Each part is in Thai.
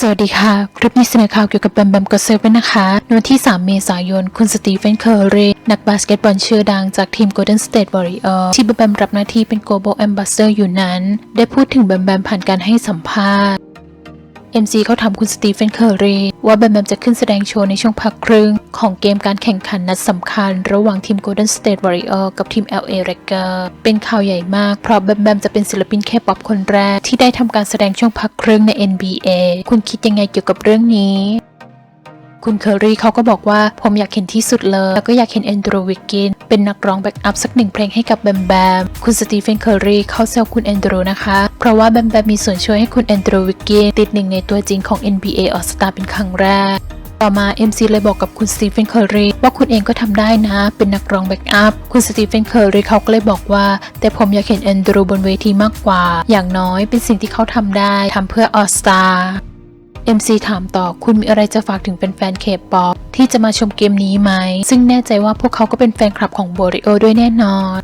สวัสดีค่ะ คลิปนี้เสนอข่าวเกี่ยวกับแบมแบมกอเซเว่นนะคะในวันที่ 3 เมษายน คุณสตีเฟน เคอร์เรนักบาสเกตบอลชื่อดังจากทีม Golden State Warriors ที่แบมแบมรับหน้าที่เป็น Global Ambassador อยู่นั้น ได้พูดถึงแบมแบมผ่านการให้สัมภาษณ์ MC เขาถามคุณสตีเฟนเคอร์รีว่าแบมแบมจะขึ้นแสดงโชว์ในช่วงพักครึ่ง ของเกมการแข่งขันนัดสำคัญ ระหว่างทีม Golden State Warrior กับทีม LA r a k e r เป็นข่าวใหญ่มาก เพราะแบมแบมจะเป็นศิลปินเคป๊อปคนแรก ที่ได้ทำการแสดงช่วงพักครึ่งใน NBA คุณคิดยังไงเกี่ยวกับเรื่องนี้ คุณเคอรี่เขาก็บอกว่าผมอยากเห็นที่สุดเลย แล้วก็อยากเห็นแอนดรูวิกกิน เป็นนักร้องแบ็กอัพสักหนึ่งเพลงให้กับแบมแบม คุณสตีเฟนเคอรี่เขาแซวคุณแอนดรูนะคะ เพราะว่าแบมแบมมีส่วนช่วยให้คุณแอนดรูวิกกินติดหนึ่งในตัวจริงของ NBA All Star เป็นครั้งแรกต่อมา MC เลยบอกกับคุณสตีเฟนเคอรีว่าคุณเองก็ทำได้นะ เป็นนักร้องแบ็กอัพ คุณสตีเฟนเคอรีเขาก็เลยบอกว่า แต่ผมอยากเห็นแอนดรูบนเวทีมากกว่า อย่างน้อยเป็นสิ่งที่เขาทำได้ทำเพื่อออสตา MC ถามต่อคุณมีอะไรจะฝากถึงเป็นแฟนเคป๊อปที่จะมาชมเกมนี้ไหม ซึ่งแน่ใจว่าพวกเขาก็เป็นแฟนคลับของโบริโอด้วยแน่นอน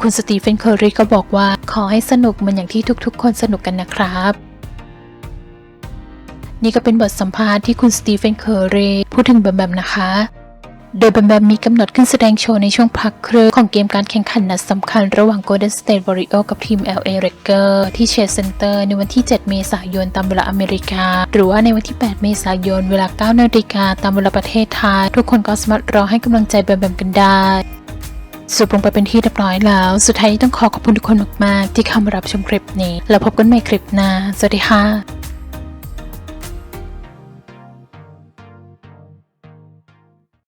คุณสตีเฟนเคอรีก็บอกว่าขอให้สนุกเหมือนอย่างที่ทุกๆ คนสนุกกันนะครับ นี่ก็เป็นบทสัมภาษณ์ที่คุณสตีเฟนเคอร์เรพูดถึงแบมแบมนะคะ โดยแบมแบมมีกำหนดขึ้นแสดงโชว์ในช่วงพักครึ่งของเกมการแข่งขันนัดสำคัญระหว่าง Golden State Warriors กับทีม LA Lakers ที่เชสเซนเตอร์ในวันที่ 7 เมษายนตามเวลาอเมริกา หรือว่าในวันที่ 8 เมษายนเวลา 9 นาฬิกาตามเวลาประเทศไทย ทุกคนก็สามารถรอให้กำลังใจแบมแบมกันได้สรุปลงไปเป็นที่เรียบร้อยแล้ว สุดท้ายต้องขอขอบคุณทุกคนมาก ๆ ที่เข้ามารับชมคลิปนี้ แล้วพบกันใหม่คลิปหน้า สวัสดีค่ะ